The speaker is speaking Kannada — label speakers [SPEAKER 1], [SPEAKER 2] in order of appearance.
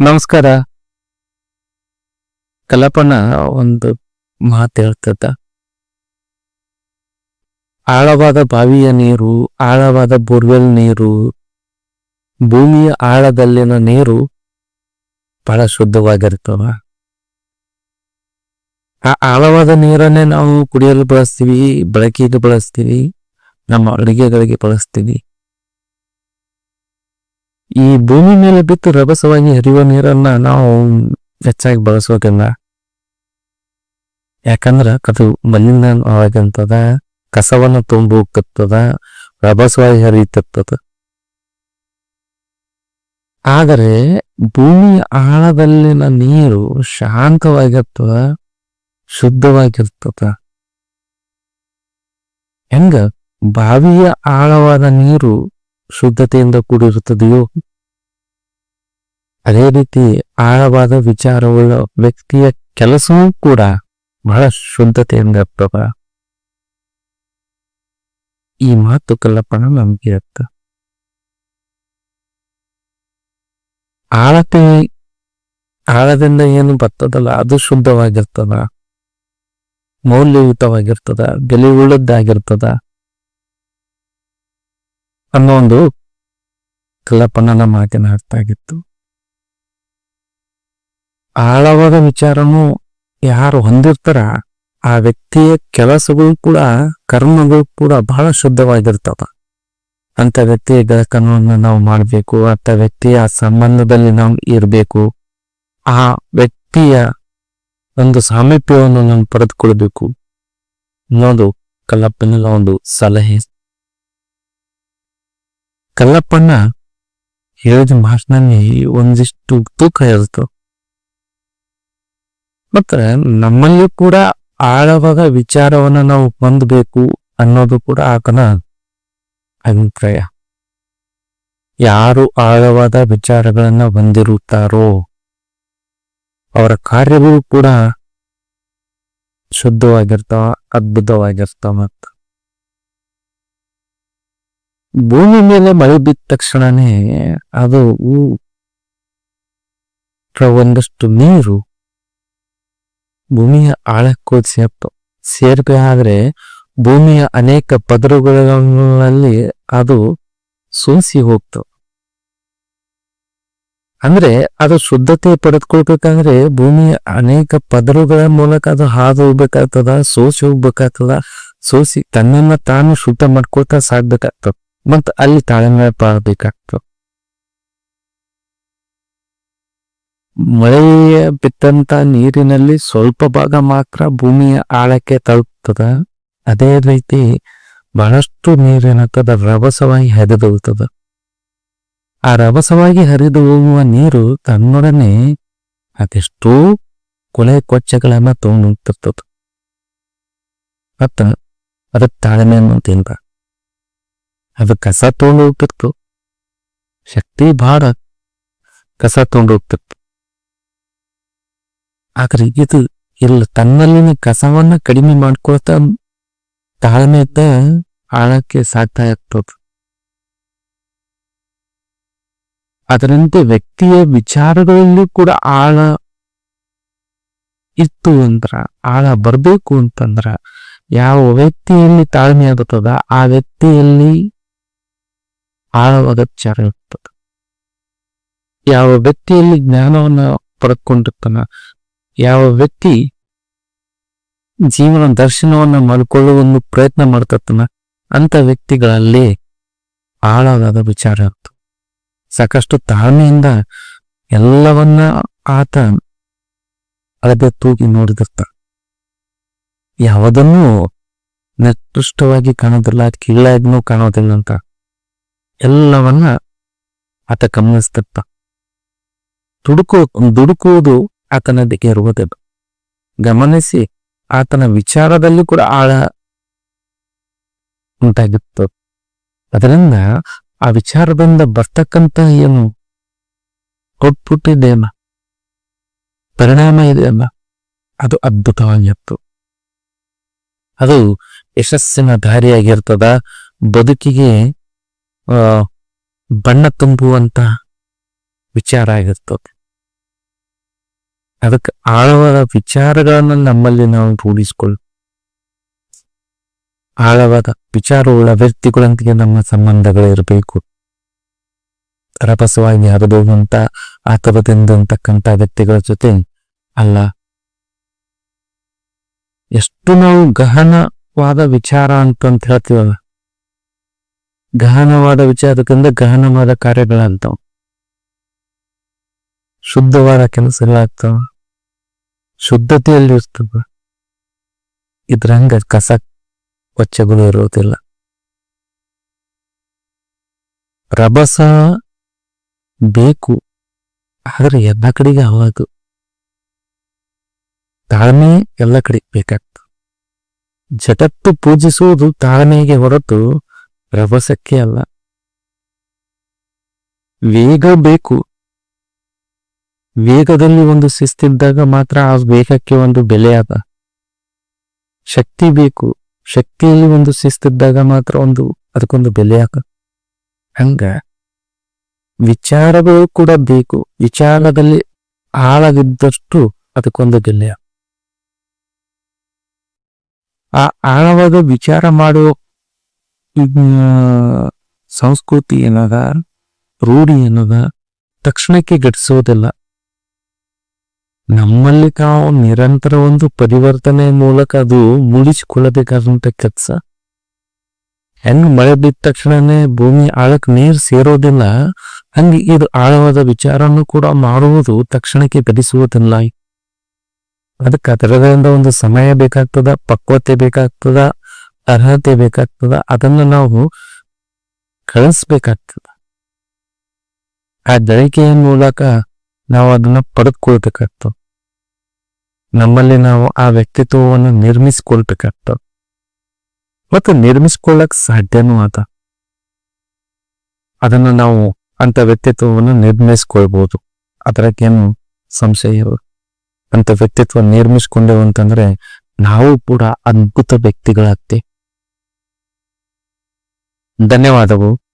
[SPEAKER 1] ನಮಸ್ಕಾರ. ಕಲಾಪನ ಒಂದು ಮಾತು ಹೇಳ್ತದ ಆಳವಾದ ಬಾವಿಯ ನೀರು, ಆಳವಾದ ಬೋರ್ವೆಲ್ ನೀರು, ಭೂಮಿಯ ಆಳದಲ್ಲಿನ ನೀರು ಬಹಳ ಶುದ್ಧವಾಗಿರ್ತವ. ಆ ಆಳವಾದ ನೀರನ್ನೇ ನಾವು ಕುಡಿಯಲು ಬಳಸ್ತೀವಿ, ಬಳಕೆಗೆ ಬಳಸ್ತೀವಿ, ನಮ್ಮ ಅಡುಗೆಗಳಿಗೆ ಬಳಸ್ತೀವಿ. ಈ ಭೂಮಿ ಮೇಲೆ ಬಿತ್ತು ರಭಸವಾಗಿ ಹರಿಯುವ ನೀರನ್ನ ನಾವು ಹೆಚ್ಚಾಗಿ ಬಳಸೋದಿಲ್ಲ ಯಾಕಂದ್ರ ಅದು ಮಲಿನವಾಗಂತದ ಕಸವನ್ನ ತುಂಬ ರಭಸವಾಗಿ ಹರಿಯುತ್ತದ ಆದರೆ ಭೂಮಿಯ ಆಳದಲ್ಲಿನ ನೀರು ಶಾಂತವಾಗಿರ್ತದ, ಶುದ್ಧವಾಗಿರ್ತದ. ಹೆಂಗ ಬಾವಿಯ ಆಳವಾದ ನೀರು ಶುದ್ಧತೆಯಿಂದ ಕೂಡಿರುತ್ತದೆಯೋ ಅದೇ ರೀತಿ ಆಳವಾದ ವಿಚಾರವುಳ್ಳ ವ್ಯಕ್ತಿಯ ಕೆಲಸವೂ ಕೂಡ ಬಹಳ ಶುದ್ಧತೆಯಿಂದ ಈ ಮಾತು ನಮ್ಗೆ ಇರುತ್ತ ಆಳತೆ ಆಳದಿಂದ ಏನು ಬರ್ತದಲ್ಲ, ಅದು ಶುದ್ಧವಾಗಿರ್ತದ. ಮೌಲ್ಯಯುತವಾಗಿರ್ತದ ಬೆಲೆ ಉಳ್ಳದ್ದಾಗಿರ್ತದ ಅನ್ನೋ ಒಂದು ಕಲ್ಲಪ್ಪಣ್ಣನ ಮಾತಿನ ಅರ್ಥ ಆಗಿತ್ತು. ಆಳವಾದ ವಿಚಾರನು ಯಾರು ಹೊಂದಿರ್ತಾರ, ಆ ವ್ಯಕ್ತಿಯ ಕೆಲಸಗಳು ಕೂಡ, ಕರ್ಮಗಳು ಕೂಡ ಬಹಳ ಶುದ್ಧವಾಗಿರ್ತವ. ಅಂತ ವ್ಯಕ್ತಿಯ ಗೆಳತನವನ್ನು ನಾವು ಮಾಡಬೇಕು, ಅಂತ ವ್ಯಕ್ತಿಯ ಸಂಬಂಧದಲ್ಲಿ ನಾವು ಇರಬೇಕು, ಆ ವ್ಯಕ್ತಿಯ ಒಂದು ಸಾಮೀಪ್ಯವನ್ನು ನಾವು ಪಡೆದುಕೊಳ್ಬೇಕು. ಅನ್ನೋದು ಕಲ್ಲಪ್ಪನ ಒಂದು ಸಲಹೆ. ಕಲ್ಲಪ್ಪನ ಹೇಳಿದ ಮಾತಿನಲ್ಲಿ ಒಂದಿಷ್ಟು ತೂಕ ಇರುತ್ತೆ. ಮತ್ತೆ ನಮ್ಮಲ್ಲಿ ಕೂಡ ಆಳವಾದ ವಿಚಾರವನ್ನ ನಾವು ಹೊಂದಬೇಕು ಅನ್ನೋದು ಕೂಡ ಆತನ ಅಭಿಪ್ರಾಯ. ಯಾರು ಆಳವಾದ ವಿಚಾರಗಳನ್ನ ಹೊಂದಿರುತ್ತಾರೋ ಅವರ ಕಾರ್ಯಗಳು ಕೂಡ ಶುದ್ಧವಾಗಿರ್ತಾವ, ಅದ್ಭುತವಾಗಿರ್ತಾವ ಮತ್ತ. ಭೂಮಿ ಮೇಲೆ ಮಳೆ ಬಿದ್ದ ತಕ್ಷಣನೇ ಅದು ಒಂದಷ್ಟು ನೀರು ಭೂಮಿಯ ಆಳಕ್ಕೂ ಸೇರ್ತು ಸೇರ್ಪೆ ಆದರೆ ಭೂಮಿಯ ಅನೇಕ ಪದರುಗಳಲ್ಲಿ ಅದು ಸೋಸಿ ಹೋಗ್ತು. ಅಂದ್ರೆ ಅದು ಶುದ್ಧತೆ ಪಡೆದುಕೊಳ್ಬೇಕಂದ್ರೆ ಭೂಮಿಯ ಅನೇಕ ಪದರುಗಳ ಮೂಲಕ ಅದು ಹಾದು ಹೋಗ್ಬೇಕಾಗ್ತದ, ಸೋಸಿ ಹೋಗ್ಬೇಕಾಗ್ತದ, ಸೋಸಿ ತನ್ನನ್ನ ತಾನು ಶುದ್ಧ ಮಾಡ್ಕೊಳ್ತಾ ಸಾಗ್ಬೇಕಾಗ್ತದ. ಮತ್ ಅಲ್ಲಿ ತಾಳ್ಮೆ ಪಾಡ್ಬೇಕಾಗ್ತದ. ಮಳೆಯ ಬಿದ್ದಂತ ನೀರಿನಲ್ಲಿ ಸ್ವಲ್ಪ ಭಾಗ ಮಾತ್ರ ಭೂಮಿಯ ಆಳಕ್ಕೆ ತಲುಪ್ತದ ಅದೇ ರೀತಿ ಬಹಳಷ್ಟು ನೀರೇನಾಗ್ತದ ರಭಸವಾಗಿ ಹರಿದು ಆ ರಭಸವಾಗಿ ಹರಿದು ಹೋಗುವ ನೀರು ತನ್ನೊಡನೆ ಅದೆಷ್ಟೋ ಕೊಳೆ ಕೊಚ್ಚೆಗಳನ್ನ ತಗೊಂಡು ಹೋಗ್ತಿರ್ತದ ಮತ್ತ ಅದಕ್ಕೆ ತಾಳ್ಮೆ ಅನ್ನೋದಿಲ್ಲ ಅದು ಕಸ ತಗೊಂಡು ಹೋಗ್ತಿತ್ತು ಶಕ್ತಿ ಭಾಳ ಕಸ ತಗೊಂಡು ಹೋಗ್ತಿರ್ತು ಆದ್ರೆ ಇದು ಇಲ್ಲ ತನ್ನಲ್ಲಿನ ಕಸವನ್ನ ಕಡಿಮೆ ಮಾಡ್ಕೊಳ್ತಾ ಇದ್ದ ಆಳಕ್ಕೆ ಸಾಧ್ಯ ಆಗ್ತದ. ಅದರಂತೆ ವ್ಯಕ್ತಿಯ ವಿಚಾರಗಳಲ್ಲಿ ಕೂಡ ಆಳ ಇತ್ತು ಅಂದ್ರ, ಆಳ ಬರ್ಬೇಕು ಅಂತಂದ್ರ ಯಾವ ವ್ಯಕ್ತಿಯಲ್ಲಿ ತಾಳ್ಮೆ ಆಗುತ್ತದ ಆ ವ್ಯಕ್ತಿಯಲ್ಲಿ ಆಳವಾದ ವಿಚಾರ ಇರ್ತದ. ಯಾವ ವ್ಯಕ್ತಿಯಲ್ಲಿ ಜ್ಞಾನವನ್ನ ಪಡೆದುಕೊಂಡಿರ್ತಾನ ಯಾವ ವ್ಯಕ್ತಿ ಜೀವನ ದರ್ಶನವನ್ನು ಮಾಡಿಕೊಳ್ಳುವ ಪ್ರಯತ್ನ ಮಾಡ್ತಿರ್ತಾನ ಅಂತ ವ್ಯಕ್ತಿಗಳಲ್ಲಿ ಆಳವಾದ ವಿಚಾರ ಇತ್ತು ಸಾಕಷ್ಟು ತಾಳ್ಮೆಯಿಂದ ಎಲ್ಲವನ್ನ ಆತ ಅಳದೆ ತೂಗಿ ನೋಡಿದಿರ್ತ. ಯಾವುದನ್ನು ನಿರ್ದಿಷ್ಟವಾಗಿ ಕಾಣೋದಿಲ್ಲ, ಕೀಳಾಗಿನೂ ಕಾಣೋದಿಲ್ಲ ಅಂತ ಎಲ್ಲವನ್ನ ಆತ ಗಮನಿಸ್ತಿರ್ತ. ದುಡುಕು, ದುಡುಕುವುದು ಆತನದಿಗೆ ಇರುವುದಿಲ್ಲ ಗಮನಿಸಿ, ಆತನ ವಿಚಾರದಲ್ಲಿ ಕೂಡ ಆಳ ಉಂಟಾಗಿತ್ತು. ಅದರಿಂದ ಆ ವಿಚಾರದಿಂದ ಬರ್ತಕ್ಕಂತ ಏನು ಔಟ್ಪುಟ್ ಇದೆಯಲ್ಲ ಪರಿಣಾಮ ಇದೆಯಲ್ಲ ಅದು ಅದ್ಭುತವಾಗಿತ್ತು. ಅದು ಯಶಸ್ಸಿನ ದಾರಿಯಾಗಿರ್ತದ, ಬದುಕಿಗೆ ಬಣ್ಣ ತುಂಬುವಂತ ವಿಚಾರ ಆಗಿರ್ತದೆ. ಅದಕ್ಕೆ ಆಳವಾದ ವಿಚಾರಗಳನ್ನು ನಮ್ಮಲ್ಲಿ ನಾವು ರೂಢಿಸ್ಕೊಳ್ಳ ಆಳವಾದ ವಿಚಾರವುಳ್ಳ ವ್ಯಕ್ತಿಗಳೊಂದಿಗೆ ನಮ್ಮ ಸಂಬಂಧಗಳಿರಬೇಕು. ರಭಸವಾಗಿ ಹರಿದೋಗುವಂತ ಆತರದಿಂದಂತಕ್ಕಂಥ ವ್ಯಕ್ತಿಗಳ ಜೊತೆ ಅಲ್ಲ. ಎಷ್ಟು ನಾವು ಗಹನವಾದ ವಿಚಾರ ಅಂತಂತ ಹೇಳ್ತೀವಲ್ಲ. ಗಹನವಾದ ವಿಚಾರಕ್ಕಿಂತ ಗಹನವಾದ ಕಾರ್ಯಗಳಾಗ್ತಾವ. ಶುದ್ಧವಾದ ಕೆಲಸಗಳಾಗ್ತಾವ ಶುದ್ಧತೆಯಲ್ಲಿ ಇರ್ತದ. ಇದ್ರಂಗ ಕಸ ಕೊಚ್ಚೆಗಳು ಇರೋದಿಲ್ಲ ರಭಸ ಬೇಕು. ಆದ್ರೆ ಎಲ್ಲ ಕಡೆಗೆ ಅವಾಗ ತಾಳ್ಮೆ ಎಲ್ಲ ಕಡೆ ಬೇಕಾಗ್ತದೆ. ಜಗತ್ತು ಪೂಜಿಸುವುದು ತಾಳ್ಮೆಗೆ ಹೊರತು ರಭಸಕ್ಕೆ ಅಲ್ಲ. ವೇಗ ಬೇಕು. ವೇಗದಲ್ಲಿ ಒಂದು ಶಿಸ್ತಿದ್ದಾಗ ಮಾತ್ರ ಆ ವೇಗಕ್ಕೆ ಒಂದು ಬೆಲೆ ಅದ. ಶಕ್ತಿ ಬೇಕು. ಶಕ್ತಿಯಲ್ಲಿ ಒಂದು ಶಿಸ್ತಿದ್ದಾಗ ಮಾತ್ರ ಒಂದು ಅದಕ್ಕೊಂದು ಬೆಲೆ ಅದ. ಹಂಗ ವಿಚಾರಗಳು ಕೂಡ ಬೇಕು. ವಿಚಾರದಲ್ಲಿ ಆಳವಿದ್ದಷ್ಟು ಅದಕ್ಕೊಂದು ಬೆಲೆ ಆ ಆಳವಾದ ವಿಚಾರ ಮಾಡುವ ಆ, ಸಂಸ್ಕೃತಿ ಏನದ? ರೂಢಿ ಏನದ? ತಕ್ಷಣಕ್ಕೆ ಘಟಿಸೋದಿಲ್ಲ. ನಮ್ಮಲ್ಲಿ ನಾವು ನಿರಂತರ ಒಂದು ಪರಿವರ್ತನೆ ಮೂಲಕ ಅದು ಮೂಡಿಸಿಕೊಳ್ಳಬೇಕಾದಂತ ಕೆಲಸ. ಹೆಂಗ್ ಮಳೆ ಬಿದ್ದ ತಕ್ಷಣನೇ ಭೂಮಿ ಆಳಕ್ ನೀರ್ ಸೇರೋದಿಲ್ಲ, ಹಂಗೆ ಇದು ಆಳವಾದ ವಿಚಾರನೂ ಕೂಡ ಮಾಡುವುದು ತಕ್ಷಣಕ್ಕೆ ಬದಿಸುವುದಿಲ್ಲ ಅದಕ್ಕೆ ಅದರದಿಂದ ಒಂದು ಸಮಯ ಬೇಕಾಗ್ತದ, ಪಕ್ವತೆ ಬೇಕಾಗ್ತದ, ಅರ್ಹತೆ ಬೇಕಾಗ್ತದ, ಅದನ್ನ ನಾವು ಕಳಿಸ್ಬೇಕಾಗ್ತದ. ಆ ದಳಿಕೆಯ ಮೂಲಕ ನಾವು ಅದನ್ನ ಪಡೆದುಕೊಳ್ಬೇಕಾಗ್ತದ. ನಮ್ಮಲ್ಲಿ ನಾವು ಆ ವ್ಯಕ್ತಿತ್ವವನ್ನು ನಿರ್ಮಿಸಿಕೊಳ್ಬೇಕಾಗ್ತದ. ಮತ್ತು ನಿರ್ಮಿಸಿಕೊಳ್ಳಕ್ ಸಾಧ್ಯನೂ ಆತ ಅದನ್ನು ನಾವು ಅಂತ ವ್ಯಕ್ತಿತ್ವವನ್ನು ನಿರ್ಮಿಸ್ಕೊಳ್ಬಹುದು ಅದರಕ್ಕೇನು ಸಂಶಯ ಇರೋದು ಅಂತ ವ್ಯಕ್ತಿತ್ವ ನಿರ್ಮಿಸ್ಕೊಂಡೆವು ಅಂತಂದ್ರೆ ನಾವು ಕೂಡ ಅದ್ಭುತ ವ್ಯಕ್ತಿಗಳಾಗ್ತೇವೆ. ಧನ್ಯವಾದಗಳು.